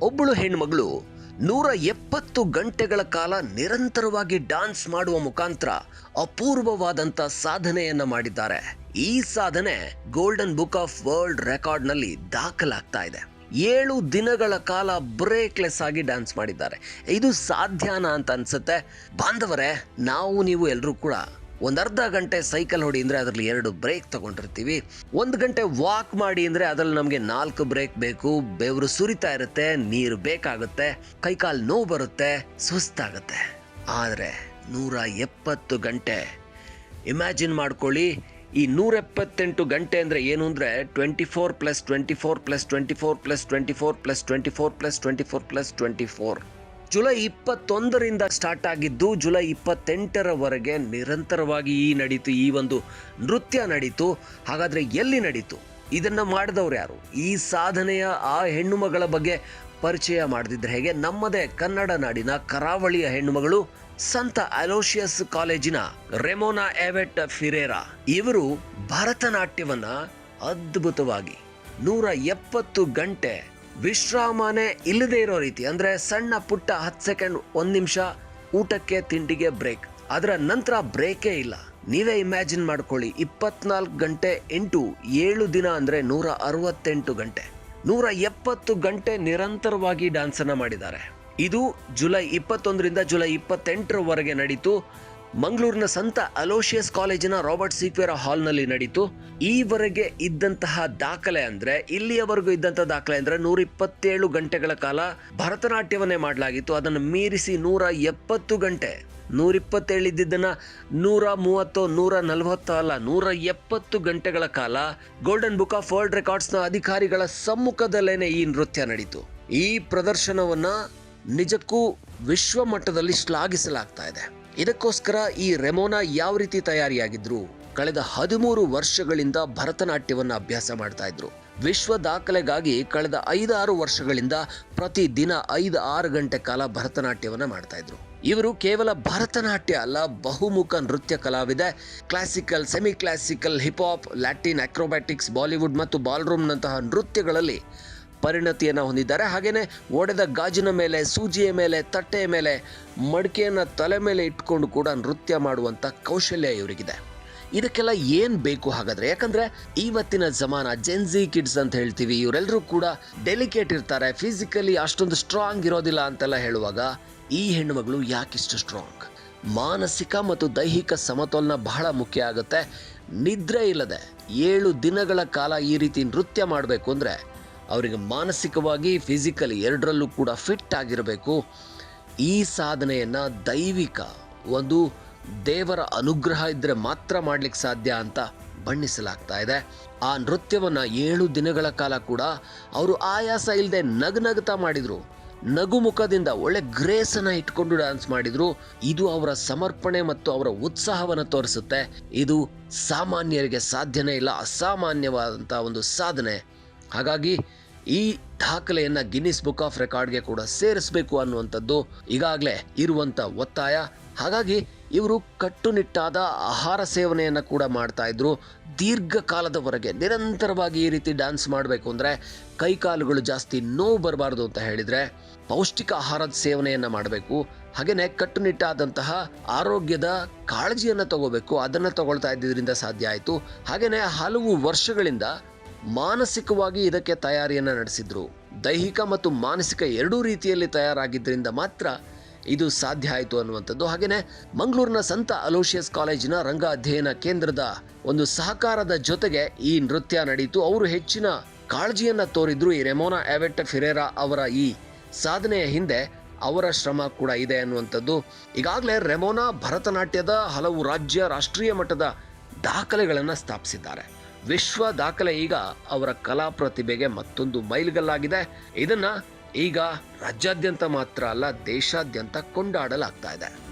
ಒಬ್ಬಳು ಹೆಣ್ಮಗಳು ನೂರ ಎಪ್ಪತ್ತು ಗಂಟೆಗಳ ಕಾಲ ನಿರಂತರವಾಗಿ ಡಾನ್ಸ್ ಮಾಡುವ ಮುಖಾಂತರ ಅಪೂರ್ವವಾದಂತ ಸಾಧನೆಯನ್ನ ಮಾಡಿದ್ದಾರೆ. ಈ ಸಾಧನೆ ಗೋಲ್ಡನ್ ಬುಕ್ ಆಫ್ ವರ್ಲ್ಡ್ ರೆಕಾರ್ಡ್ನಲ್ಲಿ ದಾಖಲಾಗ್ತಾ ಇದೆ. ಏಳು ದಿನಗಳ ಕಾಲ ಬ್ರೇಕ್ಲೆಸ್ ಆಗಿ ಡ್ಯಾನ್ಸ್ ಮಾಡಿದ್ದಾರೆ. ಇದು ಸಾಧ್ಯನಾ ಅಂತ ಅನ್ಸುತ್ತೆ. ಬಾಂಧವರೇ, ನಾವು ನೀವು ಎಲ್ಲರೂ ಕೂಡ ಒಂದು ಅರ್ಧ ಗಂಟೆ ಸೈಕಲ್ ಹೊಡಿ ಅಂದರೆ ಅದರಲ್ಲಿ ಎರಡು ಬ್ರೇಕ್ ತಗೊಂಡಿರ್ತೀವಿ. ಒಂದು ಗಂಟೆ ವಾಕ್ ಮಾಡಿ ಅಂದರೆ ಅದರಲ್ಲಿ ನಮಗೆ ನಾಲ್ಕು ಬ್ರೇಕ್ ಬೇಕು. ಬೆವರು ಸುರಿತಾ ಇರುತ್ತೆ, ನೀರು ಬೇಕಾಗುತ್ತೆ, ಕೈಕಾಲು ನೋವು ಬರುತ್ತೆ, ಸುಸ್ತಾಗುತ್ತೆ. ಆದರೆ ನೂರ ಎಪ್ಪತ್ತು ಗಂಟೆ. ಇಮ್ಯಾಜಿನ್ ಮಾಡ್ಕೊಳ್ಳಿ, ಈ ನೂರ ಎಪ್ಪತ್ತೆಂಟು ಗಂಟೆ ಅಂದರೆ ಏನು ಅಂದರೆ twenty four plus twenty four plus twenty four plus twenty four plus twenty four plus twenty four plus twenty four July ಇಪ್ಪತ್ತೊಂದರಿಂದ ಸ್ಟಾರ್ಟ್ ಆಗಿದ್ದು ಜುಲೈ ಇಪ್ಪತ್ತೆಂಟರವರೆಗೆ ನಿರಂತರವಾಗಿ ಈ ನಡೀತು, ಈ ಒಂದು ನೃತ್ಯ ನಡೀತು. ಹಾಗಾದರೆ ಎಲ್ಲಿ ನಡೀತು? ಇದನ್ನು ಮಾಡಿದವ್ರು ಯಾರು? ಈ ಸಾಧನೆಯ ಆ ಹೆಣ್ಣುಮಗಳ ಬಗ್ಗೆ ಪರಿಚಯ ಮಾಡದಿದ್ರೆ ಹೇಗೆ? ನಮ್ಮದೇ ಕನ್ನಡ ನಾಡಿನ ಕರಾವಳಿಯ ಹೆಣ್ಣುಮಗಳು ಸಂತ ಅಲೋಷಿಯಸ್ ಕಾಲೇಜಿನ ರೆಮೋನಾ ಎವೆಟ್ ಫಿರೇರಾ. ಇವರು ಭರತನಾಟ್ಯವನ್ನು ಅದ್ಭುತವಾಗಿ ನೂರ ಎಪ್ಪತ್ತು ಗಂಟೆ ವಿಶ್ರಾಮನೇ ಇಲ್ಲದೆ ಇರೋ ರೀತಿ, ಅಂದ್ರೆ ಸಣ್ಣ ಪುಟ್ಟ ಹತ್ತು ಸೆಕೆಂಡ್, ಒಂದು ನಿಮಿಷ ಊಟಕ್ಕೆ, ತಿಂಡಿಗೆ ಬ್ರೇಕ್. ಅದರ ನಂತರ ಬ್ರೇಕೇ ಇಲ್ಲ. ನೀವೇ ಇಮ್ಯಾಜಿನ್ ಮಾಡ್ಕೊಳ್ಳಿ, ಇಪ್ಪತ್ನಾಲ್ಕು ಗಂಟೆ ಎಂಟು, ಏಳು ದಿನ ಅಂದ್ರೆ ನೂರ ಅರವತ್ತೆಂಟು ಗಂಟೆ. ನೂರ ಎಪ್ಪತ್ತು ಗಂಟೆ ನಿರಂತರವಾಗಿ ಡ್ಯಾನ್ಸನ್ನು ಮಾಡಿದ್ದಾರೆ. ಇದು ಜುಲೈ ಇಪ್ಪತ್ತೊಂದರಿಂದ ಜುಲೈ ಇಪ್ಪತ್ತೆಂಟರವರೆಗೆ ನಡೀತು. ಮಂಗಳೂರಿನ ಸಂತ ಅಲೋಷಿಯಸ್ ಕಾಲೇಜಿನ ರಾಬರ್ಟ್ ಸೀಕ್ವೇರ ಹಾಲ್ನಲ್ಲಿ ನಡೀತು. ಈವರೆಗೆ ಇದ್ದಂತಹ ದಾಖಲೆ ಅಂದ್ರೆ, ಇಲ್ಲಿಯವರೆಗೂ ಇದ್ದಂತಹ ದಾಖಲೆ ಅಂದ್ರೆ ನೂರ ಇಪ್ಪತ್ತೇಳು ಗಂಟೆಗಳ ಕಾಲ ಭರತನಾಟ್ಯವನ್ನೇ ಮಾಡಲಾಗಿತ್ತು. ಅದನ್ನು ಮೀರಿಸಿ ನೂರ ಎಪ್ಪತ್ತು ಗಂಟೆ, ನೂರಿಪ್ಪತ್ತೇಳು ಇದ್ದಿದ್ದನ್ನ ನೂರ ಮೂವತ್ತು, ನೂರ ನಲವತ್ತು ಅಲ್ಲ, ನೂರ ಎಪ್ಪತ್ತು ಗಂಟೆಗಳ ಕಾಲ ಗೋಲ್ಡನ್ ಬುಕ್ ಆಫ್ ವರ್ಲ್ಡ್ ರೆಕಾರ್ಡ್ಸ್ನ ಅಧಿಕಾರಿಗಳ ಸಮ್ಮುಖದಲ್ಲೇನೆ ಈ ನೃತ್ಯ ನಡೀತು. ಈ ಪ್ರದರ್ಶನವನ್ನ ನಿಜಕ್ಕೂ ವಿಶ್ವ ಮಟ್ಟದಲ್ಲಿ ಶ್ಲಾಘಿಸಲಾಗ್ತಾ ಇದೆ. ಇದಕ್ಕೋಸ್ಕರ ಈ ರೆಮೋನಾ ಯಾವ ರೀತಿ ತಯಾರಿಯಾಗಿದ್ರು, ಕಳೆದ ಹದಿಮೂರು ವರ್ಷಗಳಿಂದ ಭರತನಾಟ್ಯವನ್ನು ಅಭ್ಯಾಸ ಮಾಡ್ತಾ ಇದ್ರು. ವಿಶ್ವ ದಾಖಲೆಗಾಗಿ ಕಳೆದ ಐದಾರು ವರ್ಷಗಳಿಂದ ಪ್ರತಿ ದಿನ ಐದು ಆರು ಗಂಟೆ ಕಾಲ ಭರತನಾಟ್ಯವನ್ನು ಮಾಡ್ತಾ ಇದ್ರು. ಇವರು ಕೇವಲ ಭರತನಾಟ್ಯ ಅಲ್ಲ, ಬಹುಮುಖ ನೃತ್ಯ ಕಲಾವಿದೆ. Classical semi classical hop Latin, acrobatics, Bollywood ಮತ್ತು ಬಾಲ್ರೂಮ್ನಂತಹ ನೃತ್ಯಗಳಲ್ಲಿ ಪರಿಣತಿಯನ್ನು ಹೊಂದಿದ್ದಾರೆ. ಹಾಗೆಯೇ ಒಡೆದ ಗಾಜಿನ ಮೇಲೆ, ಸೂಜಿಯ ಮೇಲೆ, ತಟ್ಟೆಯ ಮೇಲೆ, ಮಡಿಕೆಯನ್ನು ತಲೆ ಮೇಲೆ ಇಟ್ಕೊಂಡು ಕೂಡ ನೃತ್ಯ ಮಾಡುವಂಥ ಕೌಶಲ್ಯ ಇವರಿಗಿದೆ. ಇದಕ್ಕೆಲ್ಲ ಏನು ಬೇಕು ಹಾಗಾದರೆ? ಯಾಕಂದರೆ ಇವತ್ತಿನ ಜಮಾನ ಜೆನ್ಜಿ ಕಿಡ್ಸ್ ಅಂತ ಹೇಳ್ತೀವಿ ಇವರೆಲ್ಲರೂ ಕೂಡ ಡೆಲಿಕೇಟ್ ಇರ್ತಾರೆ. ಫಿಸಿಕಲಿ ಅಷ್ಟೊಂದು ಸ್ಟ್ರಾಂಗ್ ಇರೋದಿಲ್ಲ ಅಂತೆಲ್ಲ ಹೇಳುವಾಗ ಈ ಹೆಣ್ಣುಮಗಳು ಯಾಕಿಷ್ಟು ಸ್ಟ್ರಾಂಗ್ ಮಾನಸಿಕ ಮತ್ತು ದೈಹಿಕ ಸಮತೋಲನ ಬಹಳ ಮುಖ್ಯ ಆಗುತ್ತೆ. ನಿದ್ರೆ ಇಲ್ಲದೆ ಏಳು ದಿನಗಳ ಕಾಲ ಈ ರೀತಿ ನೃತ್ಯ ಮಾಡಬೇಕು ಅಂದರೆ ಅವರಿಗೆ ಮಾನಸಿಕವಾಗಿ ಫಿಸಿಕಲಿ ಎರಡರಲ್ಲೂ ಕೂಡ ಫಿಟ್ ಆಗಿರಬೇಕು. ಈ ಸಾಧನೆಯನ್ನು ದೈವಿಕ ಒಂದು ದೇವರ ಅನುಗ್ರಹ ಇದ್ದರೆ ಮಾತ್ರ ಮಾಡ್ಲಿಕ್ಕೆ ಸಾಧ್ಯ ಅಂತ ಬಣ್ಣಿಸಲಾಗ್ತಾ ಇದೆ. ಆ ನೃತ್ಯವನ್ನು ಏಳು ದಿನಗಳ ಕಾಲ ಕೂಡ ಅವರು ಆಯಾಸ ಇಲ್ಲದೆ ನಗನಗ್ತಾ ಮಾಡಿದರು. ನಗು ಮುಖದಿಂದ ಒಳ್ಳೆ ಗ್ರೇಸನ್ನು ಇಟ್ಕೊಂಡು ಡ್ಯಾನ್ಸ್ ಮಾಡಿದ್ರು. ಇದು ಅವರ ಸಮರ್ಪಣೆ ಮತ್ತು ಅವರ ಉತ್ಸಾಹವನ್ನು ತೋರಿಸುತ್ತೆ. ಇದು ಸಾಮಾನ್ಯರಿಗೆ ಸಾಧ್ಯನೇ ಇಲ್ಲ ಅಸಾಮಾನ್ಯವಾದಂಥ ಒಂದು ಸಾಧನೆ. ಹಾಗಾಗಿ ಈ ದಾಖಲೆಯನ್ನ ಗಿನ್ನಿಸ್ ಬುಕ್ ಆಫ್ ರೆಕಾರ್ಡ್ಗೆ ಕೂಡ ಸೇರಿಸಬೇಕು ಅನ್ನುವಂಥದ್ದು ಈಗಾಗಲೇ ಇರುವಂಥ ಒತ್ತಾಯ. ಹಾಗಾಗಿ ಇವರು ಕಟ್ಟುನಿಟ್ಟಾದ ಆಹಾರ ಸೇವನೆಯನ್ನು ಕೂಡ ಮಾಡ್ತಾ ಇದ್ರು. ದೀರ್ಘಕಾಲದವರೆಗೆ ನಿರಂತರವಾಗಿ ಈ ರೀತಿ ಡ್ಯಾನ್ಸ್ ಮಾಡಬೇಕು ಅಂದರೆ ಕೈಕಾಲುಗಳು ಜಾಸ್ತಿ ನೋವು ಬರಬಾರ್ದು ಅಂತ ಹೇಳಿದರೆ ಪೌಷ್ಟಿಕ ಆಹಾರದ ಸೇವನೆಯನ್ನು ಮಾಡಬೇಕು. ಹಾಗೆಯೇ ಕಟ್ಟುನಿಟ್ಟಾದಂತಹ ಆರೋಗ್ಯದ ಕಾಳಜಿಯನ್ನು ತಗೋಬೇಕು. ಅದನ್ನು ತಗೊಳ್ತಾ ಇದ್ದಿದ್ದರಿಂದ ಸಾಧ್ಯ ಆಯಿತು. ಹಾಗೆಯೇ ಹಲವು ವರ್ಷಗಳಿಂದ ಮಾನಸಿಕವಾಗಿ ಇದಕ್ಕೆ ತಯಾರಿಯನ್ನು ನಡೆಸಿದ್ರು. ದೈಹಿಕ ಮತ್ತು ಮಾನಸಿಕ ಎರಡೂ ರೀತಿಯಲ್ಲಿ ತಯಾರಾಗಿದ್ದರಿಂದ ಮಾತ್ರ ಇದು ಸಾಧ್ಯ ಆಯಿತು ಅನ್ನುವಂಥದ್ದು. ಹಾಗೆಯೇ ಮಂಗಳೂರಿನ ಸಂತ ಅಲೋಷಿಯಸ್ ಕಾಲೇಜಿನ ರಂಗ ಅಧ್ಯಯನ ಕೇಂದ್ರದ ಒಂದು ಸಹಕಾರದ ಜೊತೆಗೆ ಈ ನೃತ್ಯ ನಡೀತು. ಅವರು ಹೆಚ್ಚಿನ ಕಾಳಜಿಯನ್ನು ತೋರಿದ್ರು. ಈ ರೆಮೋನಾ ಎವೆಟ್ ಫಿರೇರಾ ಅವರ ಈ ಸಾಧನೆಯ ಹಿಂದೆ ಅವರ ಶ್ರಮ ಕೂಡ ಇದೆ ಅನ್ನುವಂಥದ್ದು. ಈಗಾಗಲೇ ರೆಮೋನಾ ಭರತನಾಟ್ಯದ ಹಲವು ರಾಜ್ಯ ರಾಷ್ಟ್ರೀಯ ಮಟ್ಟದ ದಾಖಲೆಗಳನ್ನು ಸ್ಥಾಪಿಸಿದ್ದಾರೆ. ವಿಶ್ವ ದಾಖಲೆ ಈಗ ಅವರ ಕಲಾ ಪ್ರತಿಭೆಗೆ ಮತ್ತೊಂದು ಮೈಲಿಗಲ್ಲಾಗಿದೆ. ಇದನ್ನ ಈಗ ರಾಜ್ಯಾದ್ಯಂತ ಮಾತ್ರ ಅಲ್ಲ, ದೇಶಾದ್ಯಂತ ಕೊಂಡಾಡಲಾಗ್ತಾ ಇದೆ.